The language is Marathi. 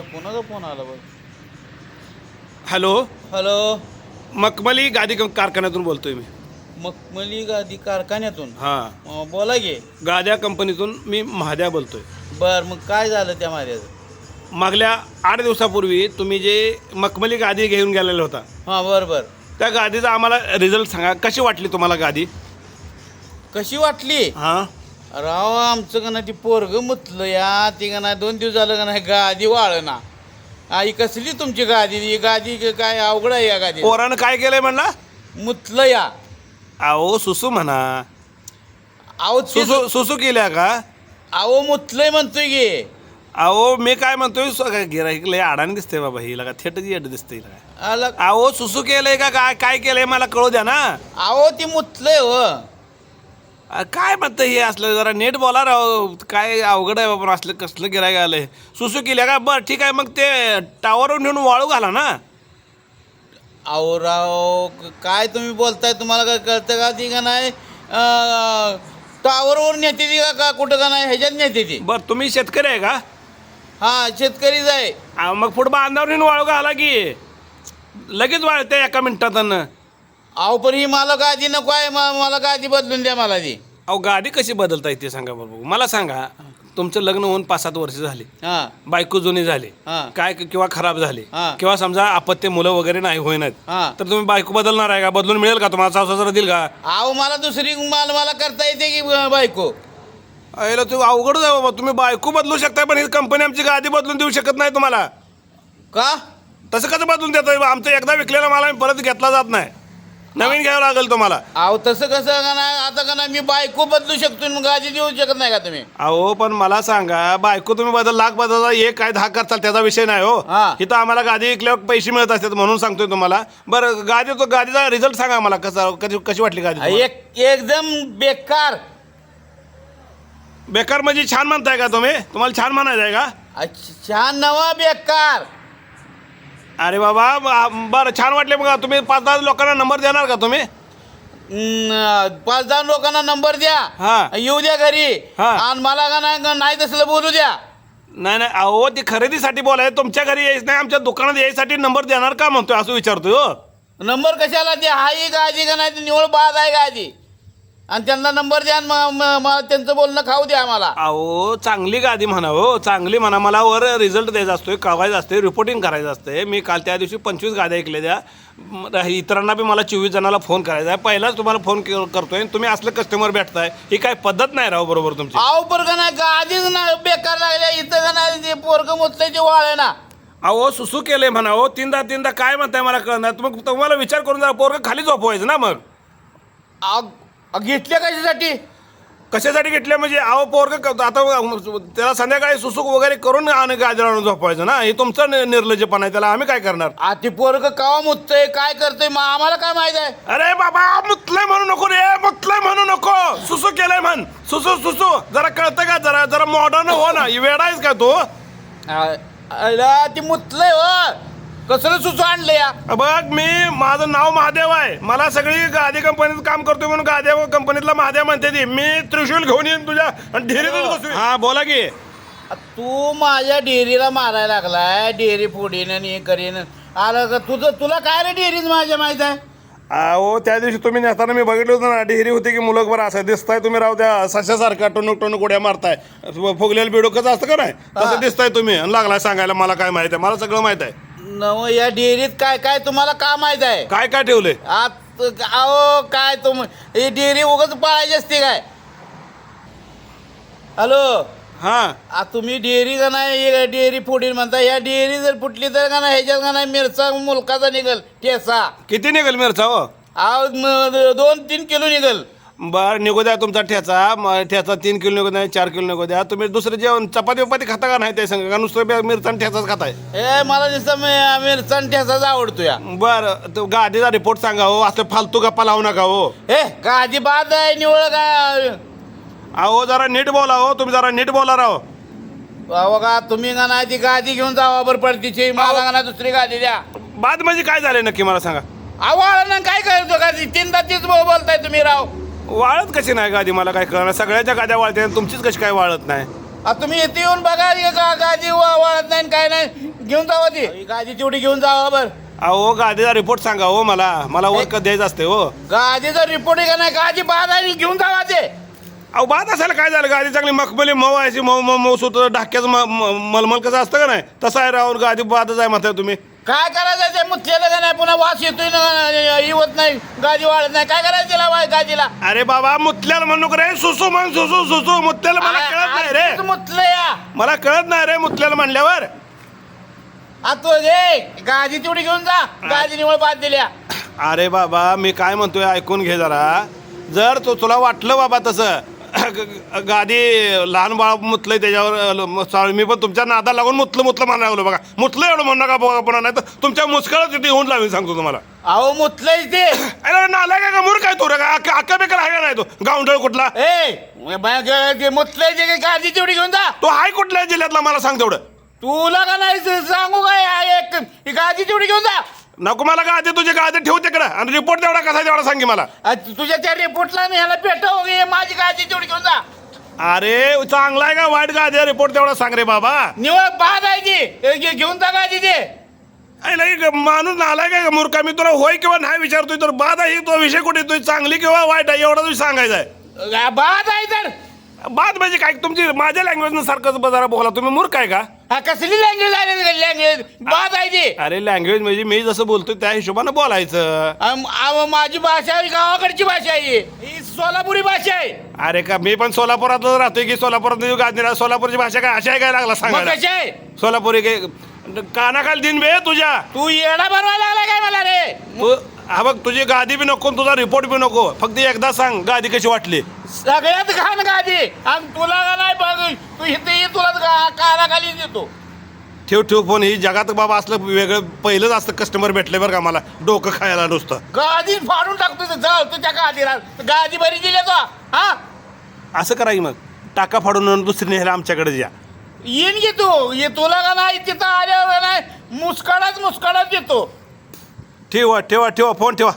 कोणाचा फोन आला बघ? हॅलो? हॅलो? मखमली गादी क- कारखान्यातून बोलतोय मी. मखमली गादी कारखान्यातून? हां. अं, बोला गे गाद्या कंपनीतून मी महाद्या बोलतोय. बर मग काय झालं त्या मार्याचं मागल्या आठ दिवसापूर्वी तुम्ही जे मखमली गादी घेऊन गेलेला होता हां बर बर. त्या गादीचा आम्हाला रिझल्ट सांगा. कशी वाटली तुम्हाला गादी? कशी वाटली? हां. राव आमचं का नाही ती पोरग मुतलं या. ती का नाही दोन दिवस झालं का नाही गादी वाळना. आई कसली तुमची गादी? ही गादी क- काय अवघड आहे या गादी पोरानं काय केलंय म्हणला? मुतलं या. अहो सुसू म्हणा. ते- सुसू सुसू केल्या का? अहो मुतलंय म्हणतोय गे अहो मी काय म्हणतोय गिराईक लय आडाने दिसते बाबा हिला का? थेट येड दिसते हिला काय. आला अहो सुसू केलंय का? काय काय केलंय मला कळू द्या ना. अहो ती मुतलंय हो. अ, काय म्हणतं हे असलं? जरा नेट बोला राव. काय अवघड आहे बाबा असलं कसलं गिरायक आलंय? सुसू केल्या का? बरं ठीक आहे मग ते टावरवर नेऊन वाळू घाला ना. अहो राव क- काय तुम्ही बोलताय? तुम्हाला काय कळतं का ती का नाही? टावरवर नेते ती का का कुठं का नाही? ह्याच्यात नेते ती. बरं तुम्ही शेतकरी आहे का? हा शेतकरीच आहे. अ, मग फुटबॉल अंधावर नेऊन वाळू घाला की. लगेच वाळते एका मिनिटात अहो पण ही मला गादी नको आहे म- मला गादी बदलून द्या मला ती. अहो गाडी कशी बदलता येते सांगा बरोबर मला सांगा तुमचं लग्न होऊन पाच सात वर्ष झाली. हा. बायको जुनी झाली. हा. काय किंवा खराब झाली. हा. किंवा समजा अपत्य मुलं वगैरे नाही होईनात हा. तर तुम्ही बायको बदलणार आहे का? बदलून मिळेल का? तुम्हाला सासू सासरा देईल का? अहो मला दुसरी माल मला करता येते की अं, बायको? अरे तू अवघडच आहे बाबा. तुम्ही बायको बदलू शकताय पण ही कंपनी आमची गादी बदलून देऊ शकत नाही तुम्हाला. का? तसं कसं बदलून देतोय? आमचं एकदा विकलेला मला परत घेतला जात नाही. नवीन घ्यावं लागेल तुम्हाला. अहो तसं कसं का नाही? आता का नाही? मी बायको बदलू शकतो मग गादी देऊ शकत नाही का तुम्ही? अहो पण मला सांगा बायको तुम्ही बदल लाख बदलता एक काय दहा करताल त्याचा विषय नाही हो. हा. इथं आम्हाला गादी विकल्यावर पैसे मिळत असतात म्हणून सांगतोय तुम्हाला. बरं गादी तो गादीचा रिझल्ट सांगा मला कसा कशी कशी वाटली गादी तुम्हाला? एक एकदम बेकार. बेकार म्हणजे छान म्हणताय का तुम्ही? तुम्हाला छान म्हणायचं आहे का? अच्छा, छान नवा बेकार. अरे बाबा ब- बरं छान वाटले मग तुम्ही पाच दहा लोकांना नंबर देणार का तुम्ही? हम्म, पाच दहा लोकांना नंबर हा. द्या येऊ द्या घरी. हा. आणि मला का नाही नाही तसलं बोलू द्या. नाही नाही अहो ती खरेदीसाठी बोलाय तुमच्या घरी यायच नाही आमच्या दुकानात यायसाठी नंबर देणार का म्हणतोय असं विचारतोय हो. नंबर कशाला द्या? हाही गादी का नाही निवळ बाद आहे गादी आणि त्यांना नंबर द्या आणि म- म- मला त्यांचं बोलणं खाऊ द्या मला अहो चांगली गादी म्हणा हो चांगली म्हणा. मला वर रिझल्ट द्यायचा असतोय कळवायचं असते रिपोर्टिंग करायचं असते मी काल त्या दिवशी पंचवीस गाद्या ऐकल्या द्या म- इतरांना बी मला चोवीस जणाला फोन करायचा आहे. पहिलाच तुम्हाला फोन के- करतोय आणि तुम्ही असलं कस्टमर भेटताय. ही काय पद्धत नाही राव बरोबर तुमची. आव पर का नाही गादीच नाही बेकार लागल्या. इथं का नाही पोरग ते वाळे ना. अहो सुसू केलंय म्हणा हो. तीनदा तीनदा काय म्हणताय मला कळणार. मग तुम्हाला विचार करून जरा पोरं खाली झोपवायचं ना मग. आग घेतल्या कशासाठी कशासाठी घेतले म्हणजे अहो पोरग आता त्याला संध्याकाळी सुसूक वगैरे करून आणि गाजर आणून झोपवायचं ना? हे तुमचं निर्लज्जपणा आहे त्याला आम्ही काय करणार? आ ते पोरग कवा मुततंय? काय करतंय? मग आम्हाला काय माहीत आहे? अरे बाबा मुतलंय म्हणू नको रे मुतलंय म्हणू नको. सुसू केलंय म्हण. सुसू सुसू. जरा कळतं का? जरा जरा मॉडर्न हो ना. वेडा आहेस का तू? अला ती मुतलंय हो. कसलं सुचू आणलं या? बघ मी माझं नाव महादेव आहे. मला सगळी गादी कंपनीत काम करतोय म्हणून गादी कंपनीतला महादेव म्हणते ती. मी त्रिशूल घेऊन येईन तुझ्या आणि ढेरीतच बसू हा बोला की. तू माझ्या डेअरीला मारायला लागलाय. डेअरी फोडीन आणि हे करीन. आलं का तुझं तुला काय रे डेअरीच माझ्या माहीत आहे? अहो त्या दिवशी तुम्ही नेताना मी बघितलं होतं ना डेअरी होती की मुलं बरं असं दिसताय. तुम्ही राव त्या सशासारखा टोनक टोनक उड्या मारताय. फुगलेलं बिडो कसं असतं का नाही? तसं दिसताय तुम्ही. आणि लागलाय सांगायला मला काय माहीत आहे? मला सगळं माहीत आहे. नव या डेअरीत काय काय तुम्हाला का माहीत आहे? काय काय ठेवलंय? आत अहो काय तुम ही डेअरी उगाच पाळायची असते काय? हॅलो? हा. आ तुम्ही डेअरी का नाही डेअरी फोडीन म्हणता या डेअरी जर फुटली तर का नाही ह्याच्यात का नाही मिरचा मुलकाचा निघल ठेसा किती निघेल मिरचा हो? म- दोन तीन किलो निघल. बर निघू द्या तुमचा ठेचा. मग ठेचा तीन किलो निघू द्या चार किलो निघू द्या. तुम्ही दुसरं जेवण चपाती वपाती खाता का नाही ते सांगा? का नुसतं बे- मिरचा आणि ठेचाच खाताय? ए मला नुसतं मी- आणि ठेसाच आवडतो या. बर तो गाडीचा रिपोर्ट सांगा हो. असं फालतू गप्पा लावू नका हो. ए गादी बाद आहे निवळ काय अहो जरा नीट बोला हो. तुम्ही जरा नीट बोला राव. बाबा का तुम्ही का नाही ती गादी घेऊन जावा बरं पडतीची मला का नाही दुसरी गादी द्या. बाद म्हणजे काय झालंय नक्की मला सांगा? आवाळ ना काय करतो? गादी? तीनदा तीच बोलताय तुम्ही राव. वाळत कशी नाही गादी? मला काय कळणार. सगळ्याच्या गाद्या वाळते आणि तुमचीच कशी काय वाळत नाही? आ, तुम्ही इथे येऊन बघा हे गा- गादी वा- वाळत नाही काय नाही. घेऊन जावा ती. गादी तेवढी घेऊन जावा बर. अहो गादीचा रिपोर्ट सांगा हो मला. मला वर कधी द्यायचं असते हो. गादीचा रिपोर्ट आहे का नाही? गादी बाद आहे घेऊन जावा ते. अहो बाद असायला काय झालं? गादी चांगली मखमली मऊ आहे मऊ मऊ मऊ सुत ढाक्याचं म- म- मलमल कसं असतं का नाही? तसं आहे राहून गादी बादच आहे म्हणताय तुम्ही. काय करायचं ते? मुतलेलं का नाही? पुन्हा वास येतोय ना येवत नाही गादी वाढत नाही. काय करायचं त्याला वा- गादीला? अरे बाबा मुतल्याला म्हणू रे? सुसू म्हण सुसू सुसू. मुतल्याला मला कळत नाही रे. मुतलं या. मला कळत नाही रे मुतल्याला म्हणल्यावर. आ तू घे गादी तेवढी घेऊन जा. गादी निवळ बाद दिल्या. अरे बाबा मी काय म्हणतोय ऐकून घे जरा. जर तो तुला वाटलं बाबा तसं गादी लहान बाळ मुतलंय त्याच्यावर म- पण तुमच्या नादा लागून मुतलं मुतलं म्हणायला लागलो बघा. मुतलं एवढं म्हणू नका बघा पुन्हा नाही तर तुमच्या मुस्कळच तिथे येऊन लावीन सांगतो तुम्हाला. अहो मुतलंय ते. अरे नाला काय का मूर्ख आहे तू रे का? अक्का बेकार आहे का नाही तो? गावंढळ कुठला? ए मुतलंय ते गादी तेवढी घेऊन जा. तो आहे कुठल्या जिल्ह्यातला? मला सांग तेवढं. तुला का नाही सांगू काय? एक गादी तेवढी घेऊन जा. नको मला गादी तुझी गादी ठेवू तिकडं. आणि रिपोर्ट तेवढा कसा तेवढा सांगे मला. आ, तुझ्या त्या रिपोर्टला मी ह्याला पेटव हे माझी गादी तेवढी घेऊन जा. अरे चांगला आहे का वाईट गादी? रिपोर्ट तेवढा सांग रे बाबा. निवळ बाद आहे ती. हे घे- घेऊन जा गादी ते. अरे नाही ग- माणूस नालाय का मूर्खा? मी तुला होय किंवा नाही विचारतोय तर बाद आहे तो विषय कुठे तुझी चांगली किंवा वाईट आहे एवढा तुझी सांगायचा आहे. आ, बाद आहे तर. बाद म्हणजे काय? तुमची माझ्या लँग्वेज सारखंच जरा बोला. तुम्ही मूर्ख आहे का? हा कसली लँग्वेज आहे लँग्वेज बाद आहे ती. अरे लँग्वेज म्हणजे मी जसं बोलतोय त्या हिशोबानं बोलायचं. माझी भाषा आहे गावाकडची भाषा आहे. ही सोलापुरी भाषा आहे. अरे का मी पण सोलापुरातच राहतोय की सोलापुरात गांधीला सोलापूरची भाषा काय अशी काय लागला मग सांगायला? कशी आहे? सोलापुरी काय कानाखाली दिन बे तुझ्या. तू येडा बनवायला लागला काय मला रे? तू हा बघ तुझी गादी बी नको तुझा रिपोर्ट बी नको. फक्त एकदा सांग गादी कशी वाटली. सगळ्यात घाण गादी. आणि तुला का नाही बघ तू इथे ये तुला कानाखाली देतो. ठेव ठेव फोन. ही जगात बाबा असलं वेगळं पहिलंच असतं कस्टमर भेटले बरं का मला. डोकं खायला नुसतं. गादी फाडून टाकतो तू जाऊ तुझ्या गादीला. गादी बरी दिली तो हा? असं करा की मग. टाका फाडून दुसरी न्यायला आमच्याकडे या येईन की तू. ये तुला का नाही? तिथं आल्यावर नाही. मुस्काडाच मुस्काडाच येतो. ठेवा ठेवा ठेवा फोन ठेवा.